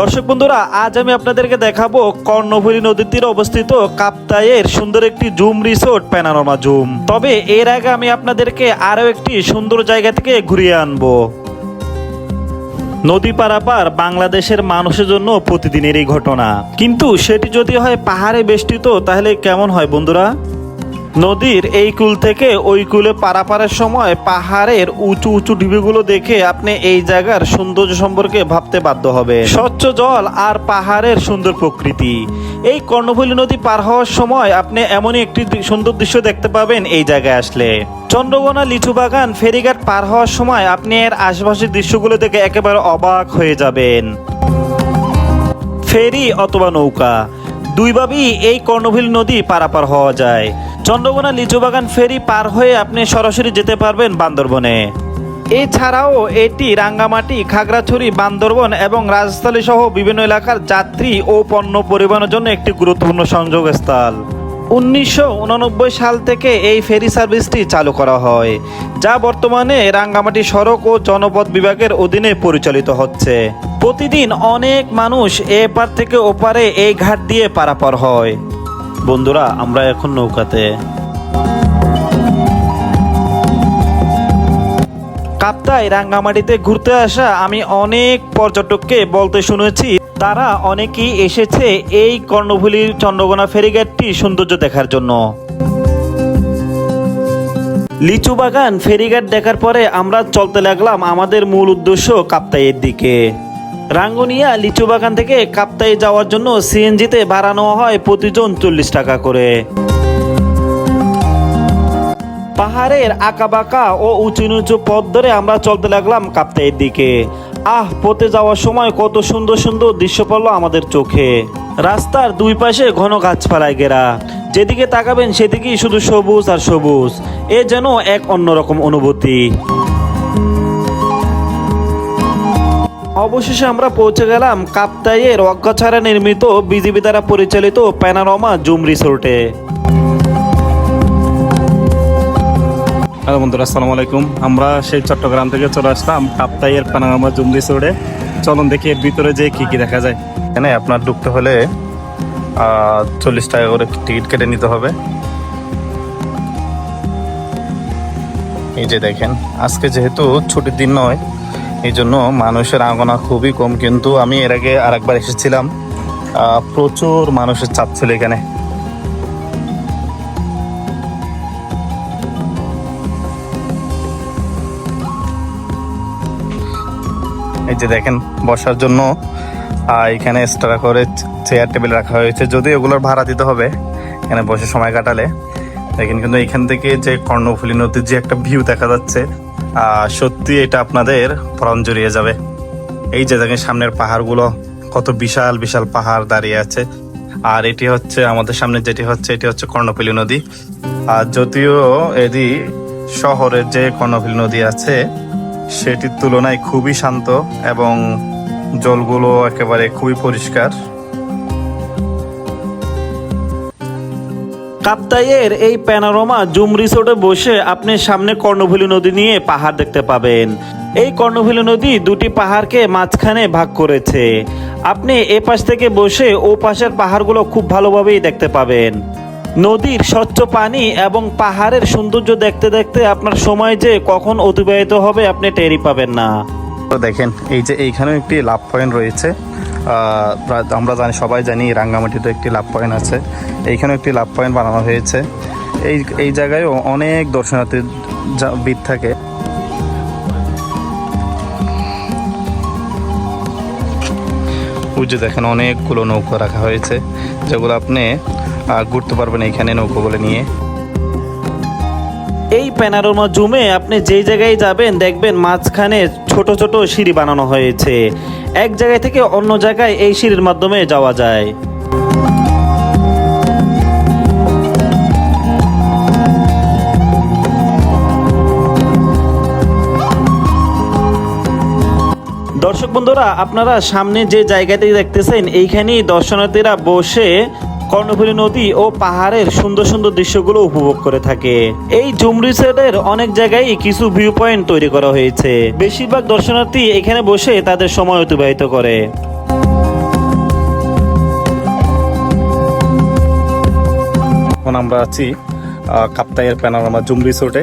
দর্শক বন্ধুরা, আজ আমি আপনাদেরকে দেখাবো কর্ণফুলী নদীর তীরে অবস্থিত কাপ্তাইয়ের সুন্দর একটি জুম রিসোর্ট, প্যানারোমা জুম। তবে এর আগে আমি আপনাদেরকে আরও একটি সুন্দর জায়গা থেকে ঘুরিয়ে আনব। নদী পারাপার বাংলাদেশের মানুষের জন্য প্রতিদিনের এই ঘটনা। কিন্তু সেটি যদি হয় পাহাড়ে বেষ্টিত, তাহলে কেমন হয় বন্ধুরা? নদীর এই কুল থেকে ওই কুলে পারাপারের সময় পাহাড়ের উঁচু উঁচু ঢিবিগুলো দেখে আপনি এই জায়গার সৌন্দর্য সম্পর্কে ভাবতে বাধ্য হবে স্বচ্ছ জল আর পাহাড়ের সুন্দর প্রকৃতি। এই কর্ণফুলী নদী পার হওয়ার সময় আপনি এমনই একটি সুন্দর দৃশ্য দেখতে পাবেন এই জায়গায় আসলে। চন্দ্রকোনা লিচু বাগান ফেরিঘাট পার হওয়ার সময় আপনি এর আশেপাশের দৃশ্যগুলো দেখে একেবারে অবাক হয়ে যাবেন। ফেরি অথবা নৌকা। দুইভাবেই এই কর্ণফুলী নদী পারাপার হওয়া যায়। চন্দ্রকোনা লিচু বাগান ফেরি পার হয়ে আপনি সরাসরি যেতে পারবেন বান্দরবনে। এছাড়াও এটি রাঙ্গামাটি, খাগড়াছড়ি, বান্দরবন এবং রাজস্থলী সহ বিভিন্ন এলাকার যাত্রী ও পণ্য পরিবহনের জন্য একটি গুরুত্বপূর্ণ সংযোগ স্থল উনিশশো উননব্বই সাল থেকে এই ফেরি সার্ভিসটি চালু করা হয়, যা বর্তমানে রাঙ্গামাটি সড়ক ও জনপথ বিভাগের অধীনে পরিচালিত হচ্ছে। প্রতিদিন অনেক মানুষ এপার থেকে ওপারে এই ঘাট দিয়ে পারাপার হয়। বন্ধুরা, আমরা এখন নৌকাতে। কাপ্তাই রাঙ্গামাটিতে ঘুরতে আসা আমি অনেক পর্যটককে বলতে শুনেছি, তারা অনেকেই এসেছে এই কর্ণভূলির চন্দ্রকোনা ফেরিঘাটটি সৌন্দর্য দেখার জন্য। লিচু বাগান ফেরিঘাট দেখার পরে আমরা চলতে লাগলাম আমাদের মূল উদ্দেশ্য কাপ্তাইয়ের দিকে। রাঙ্গুনিয়া লিচু বাগান থেকে কাপ্তাই যাওয়ার জন্য সিএনজিতে ভাড়া নেওয়া হয় প্রতিজন চল্লিশ টাকা করে। পাহাড়ের আঁকাবাঁকা ও উঁচু নিচু পথ ধরে আমরা চলতে লাগলাম কাপ্তাইয়ের দিকে। আহ, পথে যাওয়ার সময় কত সুন্দর সুন্দর দৃশ্য পড়ল আমাদের চোখে। রাস্তার দুই পাশে ঘন গাছপালায় ঘেরা। যেদিকে তাকাবেন সেদিকেই শুধু সবুজ আর সবুজ। এ যেন এক অন্যরকম অনুভূতি। অবশেষে আমরা পৌঁছে গেলাম কাপ্তাইয়ের অজ্ঞাছাড়া নির্মিত বিজিবি দ্বারা পরিচালিত প্যানারমা জুম রিসোর্টে। হ্যালো বন্ধুরা আসসালামু আলাইকুম। আমরা সেই চট্টগ্রাম থেকে চলে আসলাম কাপ্তাইয়ের পানামা জুম রিসোর্টে। চলুন দেখি এর ভিতরে যে কি কি দেখা যায়। এখানে আপনার ঢুকতে হলে চল্লিশ টাকা করে টিকিট কেটে নিতে হবে। এই যে দেখেন আজকে যেহেতু ছুটির দিন নয় এই জন্য মানুষের আঙ্গনা খুবই কম কিন্তু আমি এর আগে আরেকবার এসেছিলাম। আহ, প্রচুর মানুষের চাপ ছিল এখানে। এই যে দেখেন বসার জন্য এখানে এক্সট্রা করে চেয়ার টেবিল রাখা হয়েছে। যদিও এগুলোর ভাড়া দিতে হবে এখানে বসে সময় কাটালে। দেখেন কিন্তু এখান থেকে যে কর্ণফুলী নদীর যে একটা ভিউ দেখা যাচ্ছে সত্যি এটা আপনাদের প্রাণ জড়িয়ে যাবে। এই যে দেখেন সামনের পাহাড়গুলো, কত বিশাল বিশাল পাহাড় দাঁড়িয়ে আছে। আর এটি হচ্ছে আমাদের সামনে যেটি হচ্ছে, এটি হচ্ছে কর্ণফুলী নদী। আর যদিও এদি শহরের যে কর্ণফুলী নদী আছে, সেটির তুলনায় খুবই শান্ত এবং জলগুলো একেবারে খুবই পরিষ্কার। কাপ্তাইয়ের এই প্যানোরামা জুম রিসোর্টে বসে আপনি সামনে কর্ণফুলী নদী নিয়ে পাহাড় দেখতে পাবেন। এই কর্ণফুলী নদী দুটি পাহাড়কে মাঝখানে ভাগ করেছে। আপনি এ পাশ থেকে বসে ও পাশের পাহাড়গুলো খুব ভালোভাবেই দেখতে পাবেন। নদীর স্বচ্ছ পানি এবং পাহাড়ের সৌন্দর্য দেখতে দেখতে আপনার সময় যে কখন অতিবাহিত হবে আপনি টেরই পাবেন না। তো দেখেন, এই যে এইখানেও একটি লাভ পয়েন্ট রয়েছে। আমরা জানি, সবাই জানি রাঙ্গামাটিতে একটি লাভ পয়েন্ট আছে। এইখানেও একটি লাভ পয়েন্ট বানানো হয়েছে। এই এই জায়গায়ও অনেক দর্শনার্থী ভিড় থাকে। যে দেখেন, অনেকগুলো নৌকো রাখা হয়েছে, যেগুলো আপনি ঘুরতে পারবেন এইখানে নৌকোগুলো নিয়ে। এই প্যানারোমা জুমে আপনি যেই জায়গায় যাবেন, দেখবেন মাঝখানে ছোট ছোট সিঁড়ি বানানো হয়েছে। এক জায়গায় থেকে অন্য জায়গায় এই সিঁড়ির মাধ্যমে যাওয়া যায়। দর্শক বন্ধুরা, আপনারা সামনে যে জায়গাটি দেখতেছেন, এইখানেই দর্শনার্থীরা বসে কর্ণফুলী নদী ও পাহাড়ের সুন্দর সুন্দর দৃশ্যগুলো উপভোগ করে থাকে। এই জুমরি রিসোর্টের অনেক জায়গায় কিছু ভিউ পয়েন্ট তৈরি করা হয়েছে। বেশিরভাগ দর্শনার্থী এখানে বসে তাদের সময় অতিবাহিত করে। এখন আমরা আছি কাপ্তাইয়ের প্যানারামা জুম রিসোর্টে।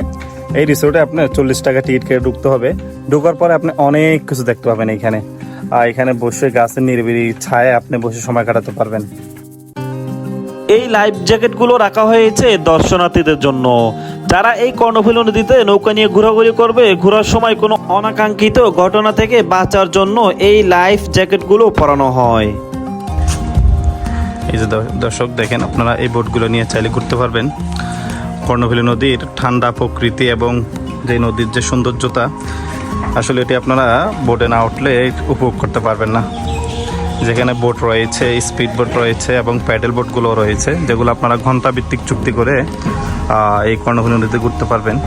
এই রিসোর্টে আপনার চল্লিশ টাকা টিকিট কেটে ঢুকতে হবে। ঢোকার পরে আপনি অনেক কিছু দেখতে পাবেন এখানে। এখানে বসে গাছের নিরিবিলি ছায় আপনি বসে সময় কাটাতে পারবেন। এই লাইফ জ্যাকেটগুলো রাখা হয়েছে দর্শনার্থীদের জন্য। যারা এই কর্ণফুলী নদীতে নৌকা নিয়ে ঘোরাঘুরি করবে, ঘোরার সময় কোনো অনাকাঙ্ক্ষিত ঘটনা থেকে বাঁচার জন্য এই লাইফ জ্যাকেটগুলো পরানো হয়। এই যে দর্শক, দেখেন আপনারা এই বোটগুলো নিয়ে চাইলে ঘুরতে পারবেন। কর্ণফুলী নদীর ঠান্ডা প্রকৃতি এবং যে নদীর যে সৌন্দর্যতা, আসলে এটি আপনারা বোটে না উঠলে উপভোগ করতে পারবেন না। যেখানে বোট রয়েছে স্পিড বোট রয়েছে এবং প্যাডেল বোটগুলো রয়েছে, যেগুলো আপনারা ঘণ্টা ভিত্তিক চুক্তি করে এই কর্ণভূমি নদীতে ঘুরতে পারবেন।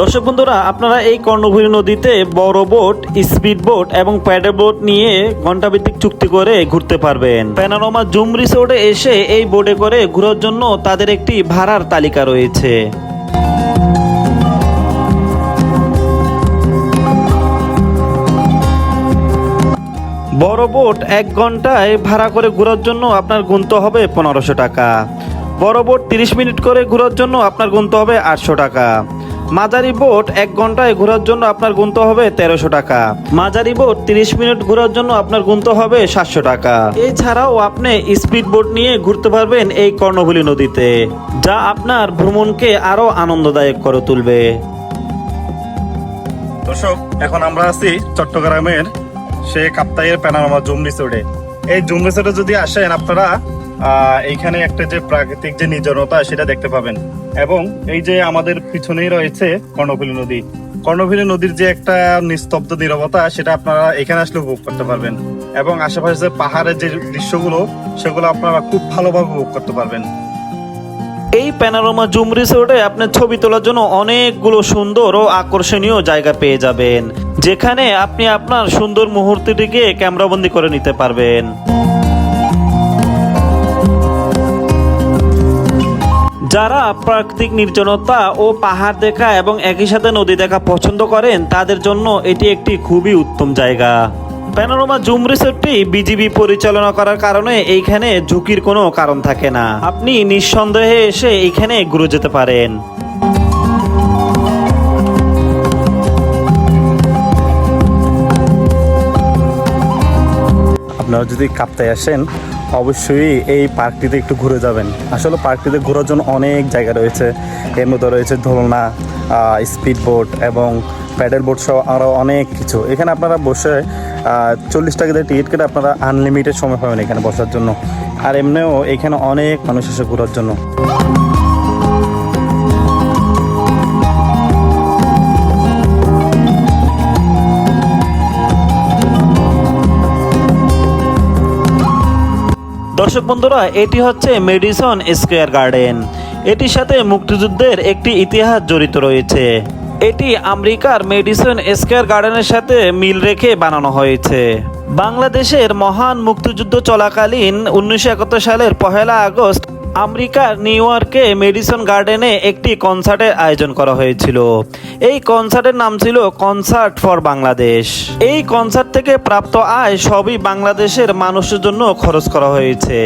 দর্শক বন্ধুরা, আপনারা এই কর্ণভূমি নদীতে বড় বোট স্পিড বোট এবং প্যাডেল বোট নিয়ে ঘন্টাভিত্তিক চুক্তি করে ঘুরতে পারবেন। প্যানোরামা জুম রিসোর্টে এসে এই বোটে করে ঘোরার জন্য তাদের একটি ভাড়ার তালিকা রয়েছে। বড় বোট এক ঘন্টায় ভাড়া করে ঘোরার জন্য আপনার গুনতে হবে পনেরোশো টাকা। বড় বোট তিরিশ মিনিট করে ঘোরার জন্য আপনার গুনতে হবে আটশো টাকা। মাঝারি বোট এক ঘন্টায় ঘোরার জন্য আপনার গুনতে হবে তেরোশো টাকা। মাঝারি বোট তিরিশ মিনিট ঘোরার জন্য আপনার গুনতে হবে সাতশো টাকা। এছাড়াও আপনি স্পিড বোট নিয়ে ঘুরতে পারবেন এই কর্ণফুলী নদীতে, যা আপনার ভ্রমণকে আরও আনন্দদায়ক করে তুলবে। দর্শক, এখন আমরা আছি চট্টগ্রামের সে কাপ্তাইয়ের প্যানারমা জুম রিসোর্টে। এই জুম রিসোর্টে যদি আসেন আপনারা এইখানে একটা যে প্রাকৃতিক যে নির্জনতা, সেটা দেখতে পাবেন। এবং এই যে আমাদের পিছনেই রয়েছে কর্ণফুলী নদী। কর্ণফুলী নদীর যে একটা নিস্তব্ধ নীরবতা, সেটা আপনারা এখানে আসলে উপভোগ করতে পারবেন। এবং আশেপাশে পাহাড়ের যে দৃশ্যগুলো, সেগুলো আপনারা খুব ভালোভাবে উপভোগ করতে পারবেন। এই প্যানোরামা জুম রিসোর্টে আপনি ছবি তোলার জন্য অনেকগুলো সুন্দর ও আকর্ষণীয় জায়গা পেয়ে যাবেন, যেখানে আপনি আপনার সুন্দর মুহূর্তটিকে ক্যামেরাবন্দি করে নিতে পারবেন। যারা প্রাকৃতিক নির্জনতা ও পাহাড় দেখা এবং একই সাথে নদী দেখা পছন্দ করেন, তাদের জন্য এটি একটি খুবই উত্তম জায়গা। প্যানোরামা জুম রিসোর্টটি বিজিবি পরিচালনা করার কারণে এইখানে ঝুঁকির কোনো কারণ থাকে না। আপনি নিঃসন্দেহে এসে এখানে ঘুরে যেতে পারেন। আপনারা যদি কাপ্তায় আসেন, অবশ্যই এই পার্কটিতে একটু ঘুরে যাবেন। আসলে পার্কটিতে ঘোরার জন্য অনেক জায়গা রয়েছে। এর মধ্যে রয়েছে দোলনা স্পিড বোট এবং প্যাডেল বোট সহ আরও অনেক কিছু। এখানে আপনারা বসে চল্লিশ টাকা দিয়ে টিকিট কেটে আপনারা আনলিমিটেড সময় পাবেন এখানে বসার জন্য। আর এমনিও এখানে অনেক মানুষ এসে ঘোরার জন্য। দর্শক বন্ধুরা, এটি হচ্ছে মেডিসন স্কোয়ার গার্ডেন এটির সাথে মুক্তিযুদ্ধের একটি ইতিহাস জড়িত রয়েছে। এটি আমেরিকার মেডিসন স্কোয়ার গার্ডেনের সাথে মিল রেখে বানানো হয়েছে। বাংলাদেশের মহান মুক্তিযুদ্ধ চলাকালীন উনিশশো একাত্তর সালের পহেলা আগস্ট আমেরিকার নিউ ইয়র্কে মেডিসন গার্ডেনে একটি কনসার্টের আয়োজন করা হয়েছিল। এই কনসার্টের নাম ছিল কনসার্ট ফর বাংলাদেশ। এই কনসার্ট থেকে প্রাপ্ত আয় সবই বাংলাদেশের মানুষের জন্য খরচ করা হয়েছে।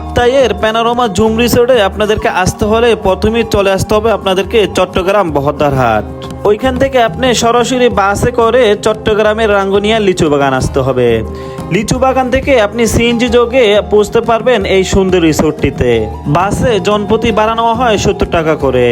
কাপ্তাইয়ের প্যানারোমা জুম রিসোর্টে আপনাদেরকে আসতে হলে প্রথমেই চলে আসতে হবে আপনাদেরকে চট্টগ্রাম বহদ্দারহাট ওইখান থেকে আপনি সরাসরি বাসে করে চট্টগ্রামের রাঙ্গনিয়া লিচু বাগান আসতে হবে। লিচু বাগান থেকে আপনি সিএনজি যোগে পৌঁছতে পারবেন এই সুন্দর রিসোর্টটিতে বাসে জনপ্রতি বাড়ানো হয় সত্তর টাকা করে।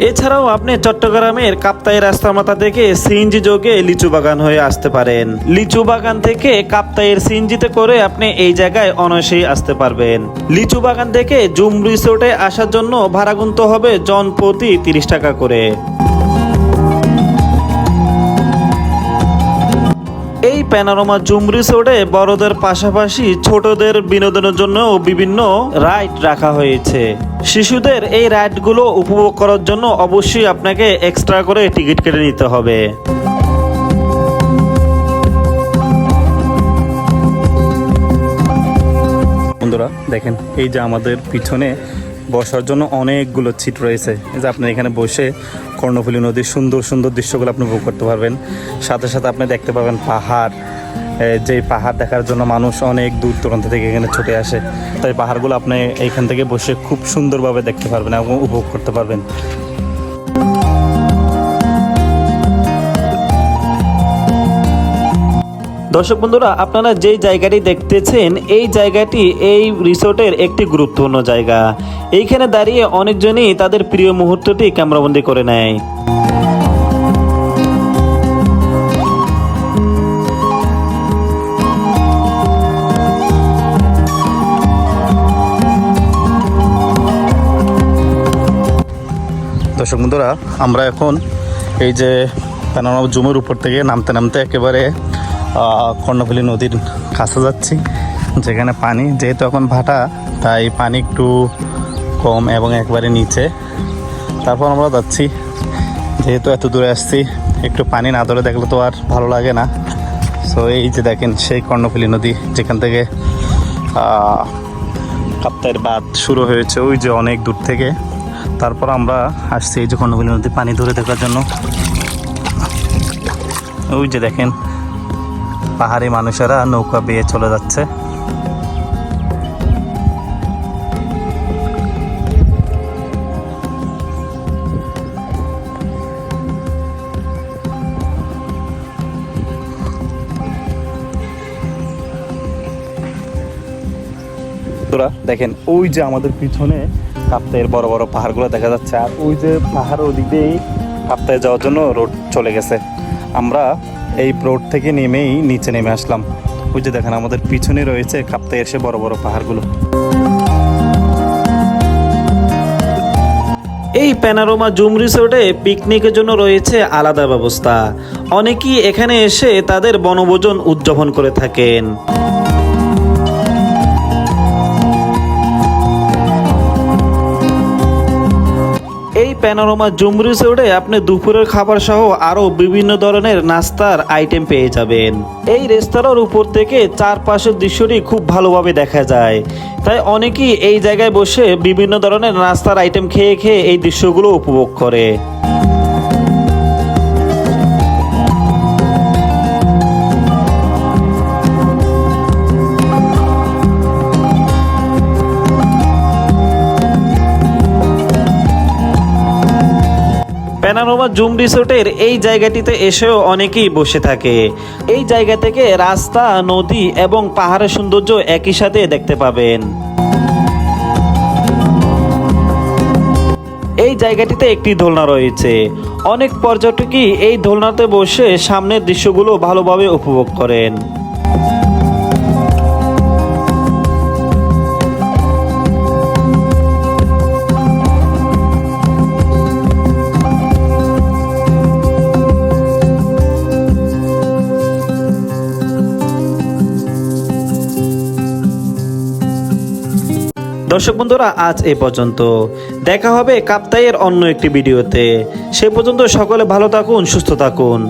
এছাড়াও আপনি চট্টগ্রামের কাপ্তাই রাস্তা মাথা থেকে সিএনজি যোগে লিচু বাগান হয়ে আসতে পারেন। লিচু বাগান থেকে কাপ্তাইয়ের সিএনজিতে করে আপনি এই জায়গায় অনায়াসেই আসতে পারবেন। লিচু বাগান থেকে জুম রিসোর্টে আসার জন্য ভাড়া গুনতে হবে জন প্রতি তিরিশ টাকা করে। এই প্যানোরামা জুম রিসোর্টে বড়দের পাশাপাশি ছোটদের বিনোদনের জন্য বিভিন্ন রাইড রাখা হয়েছে। শিশুদের এই রাইডগুলো উপভোগ করার জন্য অবশ্যই আপনাকে এক্সট্রা করে টিকিট কেটে নিতে হবে। বন্ধুরা, দেখেন, এই যে আমাদের পিছনে বসার জন্য অনেকগুলো সিট রয়েছে। যে আপনি এখানে বসে কর্ণফুলী নদীর সুন্দর সুন্দর দৃশ্যগুলো আপনি উপভোগ করতে পারবেন। সাথে সাথে আপনি দেখতে পাবেন পাহাড় যে পাহাড় দেখার জন্য মানুষ অনেক দূর দূরান্ত থেকে এখানে ছুটে আসে, তাই পাহাড়গুলো আপনি এইখান থেকে বসে খুব সুন্দরভাবে দেখতে পারবেন এবং উপভোগ করতে পারবেন। দর্শক বন্ধুরা, আপনারা যেই জায়গাটি দেখতেছেন, এই জায়গাটি এই রিসোর্টের একটি গুরুত্বপূর্ণ জায়গা। এইখানে দাঁড়িয়ে অনেকজনই তাদের প্রিয় মুহূর্তটি ক্যামেরাবন্দি করে নেয়। দর্শক বন্ধুরা, আমরা এখন এই যে প্যানোরামা জুমের উপর থেকে নামতে নামতে একেবারে কর্ণফুলী নদীর কাছে যাচ্ছি, যেখানে পানি যেহেতু এখন ভাটা, তাই পানি একটু কম এবং একবারে নিচে। তারপর আমরা যাচ্ছি, যেহেতু এত দূরে আসছি, একটু পানি না ধরে দেখলে তো আর ভালো লাগে না। সো এই যে দেখেন সেই কর্ণফুলী নদী, যেখান থেকে কাপ্তাইয়ের বাঁধ শুরু হয়েছে, ওই যে অনেক দূর থেকে। তারপর আমরা আসছি এই যে কর্ণফুলী নদী পানি ধরে দেখার জন্য। ওই যে দেখেন, পাহাড়ি মানুষেরা নৌকা বেয়ে চলে যাচ্ছে। দেখেন, ওই যে আমাদের পিছনে কাপ্তাইয়ের বড় বড় পাহাড়গুলো দেখা যাচ্ছে। আর ওই যে পাহাড় ওদিক দিয়েই কাপ্তায় যাওয়ার জন্য রোড চলে গেছে। আমরা এই রোড থেকে নেমেই নিচে নেমে আসলাম। ওই যে দেখেন, আমাদের পিছনে রয়েছে কাপ্তাইয়ের সে বড় বড় পাহাড়গুলো। এই প্যানারোমা জুম রিসোর্টে পিকনিকের জন্য রয়েছে আলাদা ব্যবস্থা। অনেকেই এখানে এসে তাদের বনভোজন উদযাপন করে থাকেন। প্যানোরামা জুম রিসোর্টে আপনি দুপুরের খাবার সহ আরও বিভিন্ন ধরনের নাস্তার আইটেম পেয়ে যাবেন। এই রেস্তোরাঁর উপর থেকে চারপাশের দৃশ্যটি খুব ভালোভাবে দেখা যায়। তাই অনেকেই এই জায়গায় বসে বিভিন্ন ধরনের নাস্তার আইটেম খেয়ে খেয়ে এই দৃশ্যগুলো উপভোগ করে। জুম রিসোর্টের এই জায়গাটিতে এসেও অনেকেই বসে থাকে। এই জায়গা থেকে রাস্তা, নদী এবং পাহাড়ের সৌন্দর্য একই সাথে দেখতে পাবেন। এই জায়গাটিতে একটি দোলনা রয়েছে। অনেক পর্যটকই এই দোলনাতে বসে সামনের দৃশ্যগুলো ভালোভাবে উপভোগ করেন। দর্শক বন্ধুরা, আজ এ পর্যন্ত। দেখা হবে কাপ্তাইয়ের অন্য একটি ভিডিওতে। সে পর্যন্ত সকলে ভালো থাকুন, সুস্থ থাকুন।